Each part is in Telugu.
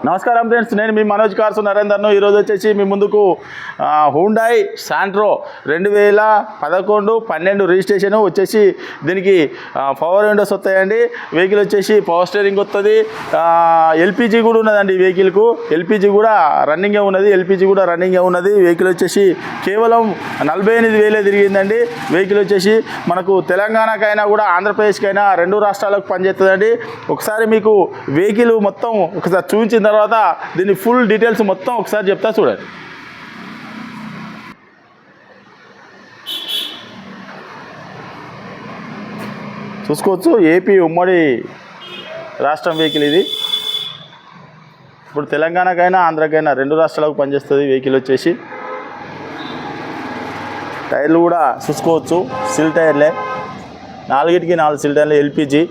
నమస్కారం ఫ్రెండ్స్ నేను మీ మనోజ్ కార్స్ నరేందర్ను. ఈరోజు వచ్చేసి మీ ముందుకు ఆ, హుండాయ్ శాంట్రో రెండు వేల పదకొండు పన్నెండు రిజిస్ట్రేషన్ వచ్చేసి దీనికి పవర్ విండోస్ వస్తాయండి. వెహికల్ వచ్చేసి పవర్ స్టీరింగ్ వస్తుంది ఎల్పిజి కూడా ఉన్నదండి ఈ వెహికల్కు ఎల్పిజి కూడా రన్నింగే ఉన్నది. ఎల్పిజి కూడా రన్నింగే ఉన్నది. వెహికల్ వచ్చేసి కేవలం నలభై ఎనిమిది వేలే తిరిగిందండి. వెహికల్ వచ్చేసి మనకు తెలంగాణకైనా కూడా ఆంధ్రప్రదేశ్కైనా రెండు రాష్ట్రాలకు పనిచేస్తుందండి ఒకసారి మీకు వెహికల్ మొత్తం ఒకసారి చూపించిన తర్వాత దీని ఫుల్ డీటెయిల్స్ మొత్తం ఒకసారి చెప్తా చూడండి. చూసుకోవచ్చు ఏపీ ఉమ్మడి రాష్ట్రం వెహికల్ ఇది. ఇప్పుడు తెలంగాణకైనా ఆంధ్రకైనా రెండు రాష్ట్రాలకు పనిచేస్తుంది వెహికల్ వచ్చేసి. టైర్లు కూడా చూసుకోవచ్చు సిల్ టైర్లే. నాలుగిటికి నాలుగు సిల్ టైర్లు ఎల్పిజి.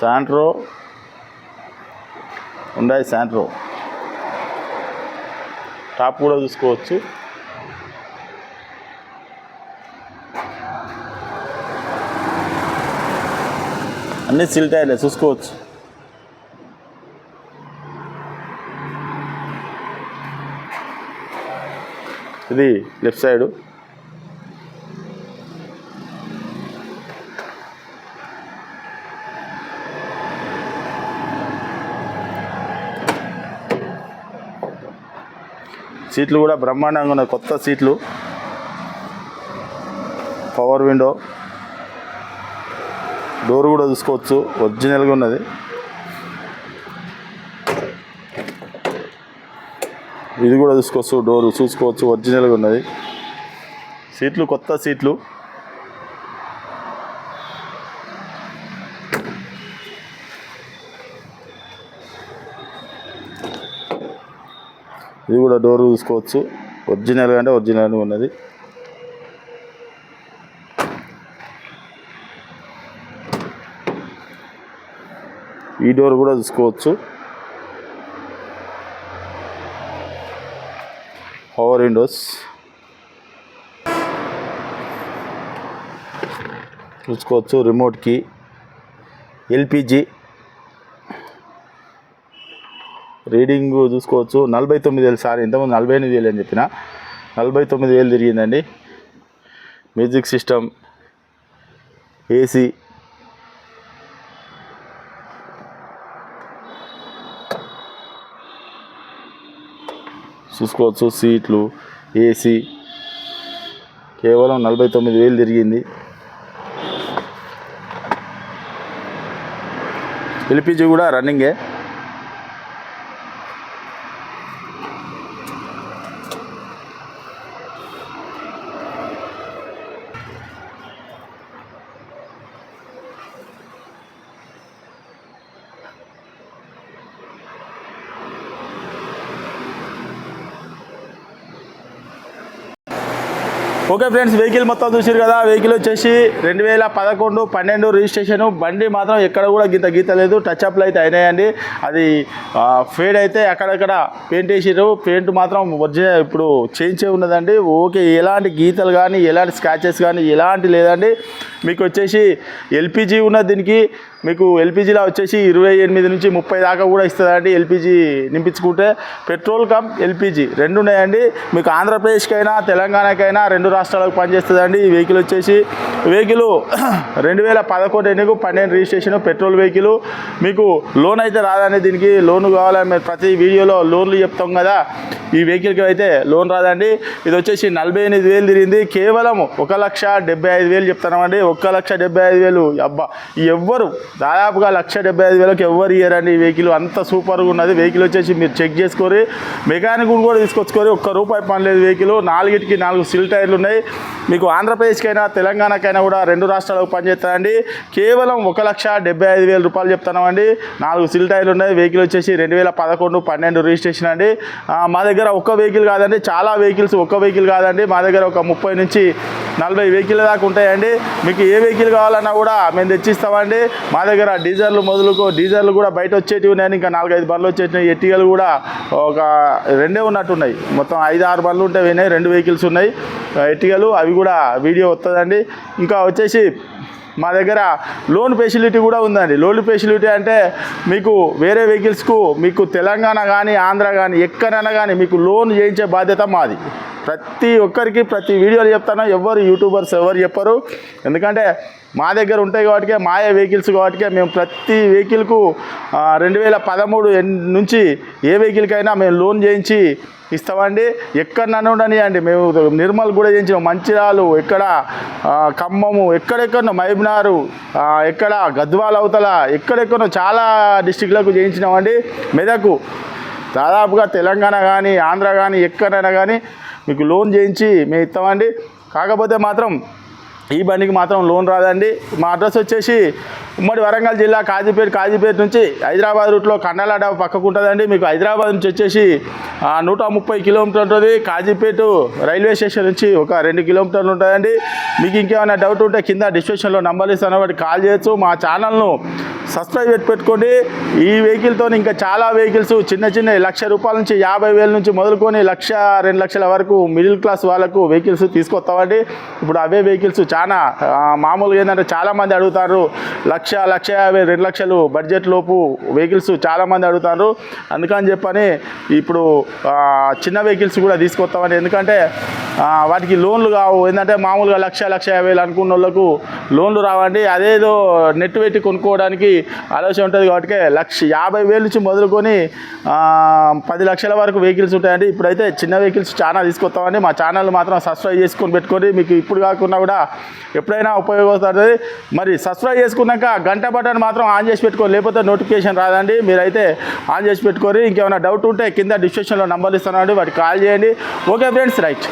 శాంట్రో. ఉండాయి శాంట్రో. టాప్ కూడా చూసుకోవచ్చు. అన్ని సిల్ టైర్లే చూసుకోవచ్చు. ఇది లెఫ్ట్ సైడు. సీట్లు కూడా బ్రహ్మాండంగా ఉన్నాయి. కొత్త సీట్లు. పవర్ విండో డోర్ కూడా చూసుకోవచ్చు. ఒరిజినల్గా ఉన్నది. ఇది కూడా చూసుకోవచ్చు. డోర్ చూసుకోవచ్చు. ఒరిజినల్గా ఉన్నది. సీట్లు కొత్త సీట్లు. ఇది కూడా డోర్ చూసుకోవచ్చు. ఒరిజినల్గా అంటే ఒరిజినల్ ఉన్నది. ఈ డోర్ కూడా చూసుకోవచ్చు. పవర్ విండోస్ చూసుకోవచ్చు. రిమోట్కి ఎల్పిజి రీడింగ్ చూసుకోవచ్చు. నలభై తొమ్మిది వేలు సార్ ఇంతకుముందు నలభై ఎనిమిది వేలు అని చెప్పిన. నలభై తొమ్మిది వేలు తిరిగిందండి. Music system AC. చూసుకోవచ్చు సీట్లు ఏసీ. కేవలం నలభై తొమ్మిది వేలు తిరిగింది. ఎల్పిజి కూడా రన్నింగే. ఓకే ఫ్రెండ్స్ వెహికల్ మొత్తం చూసారు కదా వెహికల్ వచ్చేసి రెండు వేల పదకొండు పన్నెండు రిజిస్ట్రేషన్. బండి మాత్రం ఎక్కడ కూడా గీత గీత లేదు టచ్ అప్లు అయితే అయినాయండి. అది ఫేడ్ అయితే అక్కడక్కడ పెయింట్ వేసారు పెయింట్ మాత్రం ఒరిజినల్ ఇప్పుడు చేంజ్ ఉన్నదండి. ఓకే ఎలాంటి గీతలు కానీ ఎలాంటి స్క్రాచెస్ కానీ ఎలాంటి లేదండి. మీకు వచ్చేసి ఎల్పిజి ఉన్న దీనికి. మీకు ఎల్పిజిలో వచ్చేసి ఇరవై ఎనిమిది నుంచి ముప్పై దాకా కూడా ఇస్తుందండి ఎల్పిజి నింపించుకుంటే. పెట్రోల్ కమ్ ఎల్పిజి రెండు ఉన్నాయండి. మీకు ఆంధ్రప్రదేశ్కైనా తెలంగాణకైనా రెండు రాష్ట్రాలకు పనిచేస్తుందండి ఈ వెహికల్ వచ్చేసి వెహికల్ రెండు వేల పదకొండు ఎన్నికు పన్నెండు రిజిస్ట్రేషన్ పెట్రోల్ వెహికల్. మీకు లోన్ అయితే రాదండి దీనికి. లోన్ కావాలని మేము ప్రతి వీడియోలో లోన్లు చెప్తాం కదా. ఈ వెహికల్కి అయితే లోన్ రాదండి. ఇది వచ్చేసి నలభై ఎనిమిది వేలు తిరిగింది. కేవలం ఒక లక్ష డెబ్బై ఐదు వేలు చెప్తున్నామండి. ఒక్క లక్ష డెబ్బై ఐదు వేలు. అబ్బా ఎవ్వరు దాదాపుగా లక్ష డెబ్బై ఐదు వేలకు ఎవ్వరు ఇయ్యరండి ఈ వెహికల్. అంత సూపర్గా ఉన్నది. వెహికల్ వచ్చేసి మీరు చెక్ చేసుకొని మెకానిక్ కూడా తీసుకొచ్చుకొని ఒక్క రూపాయి పని లేదు వెహికల్. నాలుగిటికి నాలుగు సిల్ టైర్లు ఉన్నాయి. మీకు ఆంధ్రప్రదేశ్కైనా తెలంగాణకైనా కూడా రెండు రాష్ట్రాలకు పనిచేస్తాయండి కేవలం ఒక లక్ష డెబ్బై ఐదు వేల రూపాయలు చెప్తున్నామండి. నాలుగు సిల్ టైర్లు ఉన్నాయి. వెహికల్ వచ్చేసి రెండు వేల పదకొండు పన్నెండు రిజిస్ట్రేషన్ అండి. మా దగ్గర ఒక్క వెహికల్ కాదండి. చాలా వెహికల్స్ ఒక్క వెహికల్ కాదండి. మా దగ్గర ఒక ముప్పై నుంచి నలభై వెహికల్ దాకా ఉంటాయండి. మీకు ఏ వెహికల్ కావాలన్నా కూడా మేము తెచ్చిస్తామండి. మా దగ్గర డీజర్లు మొదలుకో డీజర్లు కూడా బయట వచ్చేటివి ఉన్నాయని ఇంకా నాలుగైదు బండ్లు వచ్చేటివి ఎట్టిగలు కూడా ఒక రెండే ఉన్నట్టున్నాయి. మొత్తం ఐదు ఆరు బండ్లు ఉంటే ఉన్నాయి రెండు వెహికల్స్ ఉన్నాయి. ఎట్టిగలు అవి కూడా వీడియో వస్తుందండి ఇంకా వచ్చేసి మా దగ్గర లోన్ ఫెసిలిటీ కూడా ఉందండి. లోన్ ఫెసిలిటీ అంటే మీకు వేరే వెహికల్స్కు మీకు తెలంగాణ కానీ ఆంధ్ర కానీ ఎక్కడైనా కానీ మీకు లోన్ చేయించే బాధ్యత మాది. ప్రతి ఒక్కరికి ప్రతి వీడియోలు చెప్తాను. ఎవరు యూట్యూబర్స్ ఎవరు చెప్పరు. ఎందుకంటే మా దగ్గర ఉంటాయి కాబట్టి మాయా వెహికల్స్ కాబట్టి మేము ప్రతి వెహికల్కు రెండు వేల పదమూడు నుంచి ఏ వెహికల్కైనా మేము లోన్ చేయించి ఇస్తామండి. ఎక్కడ నన్ను మేము నిర్మల్ కూడా చేయించాము మంచిరాలు ఎక్కడ ఖమ్మము ఎక్కడెక్కడో మహబూబ్నారు ఎక్కడ గద్వాల అవతల ఎక్కడెక్కడో చాలా డిస్టిక్లకు చేయించినామండి. మెదకు దాదాపుగా తెలంగాణ కానీ ఆంధ్ర కానీ ఎక్కడైనా కానీ మీకు లోన్ చేయించి మేము ఇస్తామండి. కాకపోతే మాత్రం ఈ బండికి మాత్రం లోన్ రాదండి. మా అడ్రస్ వచ్చేసి ఉమ్మడి వరంగల్ జిల్లా కాజీపేట కాజీపేట నుంచి హైదరాబాద్ రూట్లో కన్నాల కండలాడ పక్కకు ఉంటుందండి. మీకు హైదరాబాద్ నుంచి వచ్చేసి నూట ముప్పై కిలోమీటర్ ఉంటుంది. కాజీపేట రైల్వే స్టేషన్ నుంచి ఒక రెండు కిలోమీటర్లు ఉంటుందండి. మీకు ఇంకేమైనా డౌట్ ఉంటే కింద డిస్క్రిప్షన్లో నంబర్లు ఇస్తాను. వాటి కాల్ చేయొచ్చు. మా ఛానల్ను సబ్స్క్రైబ్ పెట్టుకోండి. ఈ వెహికల్తో ఇంకా చాలా వెహికల్స్ చిన్న చిన్న లక్ష రూపాయల నుంచి యాభై వేల నుంచి మొదలుకొని లక్ష రెండు లక్షల వరకు మిడిల్ క్లాస్ వాళ్ళకు వెహికల్స్ తీసుకొస్తామండి. ఇప్పుడు అవే వెహికల్స్ చాలా మామూలుగా ఏంటంటే చాలామంది అడుగుతారు. లక్ష లక్ష యాభై రెండు లక్షలు బడ్జెట్ లోపు వెహికల్స్ చాలామంది అడుగుతారు. అందుకని చెప్పని ఇప్పుడు చిన్న వెహికల్స్ కూడా తీసుకొస్తామని ఎందుకంటే వాటికి లోన్లు కావు. ఏంటంటే మామూలుగా లక్ష లక్ష యాభై వేలు అనుకున్న వాళ్ళకు లోన్లు రావండి. అదేదో నెట్ పెట్టి కొనుక్కోవడానికి ఆలోచన ఉంటుంది కాబట్టి లక్ష యాభై వేలు నుంచి మొదలుకొని పది లక్షల వరకు వెహికల్స్ ఉంటాయండి. ఇప్పుడైతే చిన్న వెహికల్స్ చాలా తీసుకొస్తామండి. మా ఛానల్ మాత్రం సబ్స్క్రైబ్ చేసుకొని పెట్టుకొని మీకు ఇప్పుడు కాకుండా కూడా ఎప్పుడైనా ఉపయోగపడుతుంది. మరి సబ్స్క్రైబ్ చేసుకున్నాక గంట బటన్ మాత్రం ఆన్ చేసి పెట్టుకోండి. లేకపోతే నోటిఫికేషన్ రాదండి. మీరైతే ఆన్ చేసి పెట్టుకొని ఇంకేమైనా డౌట్ ఉంటే కింద డిస్క్రిప్షన్లో నంబర్లు ఇస్తానండి. వాటికి కాల్ చేయండి. Okay friends right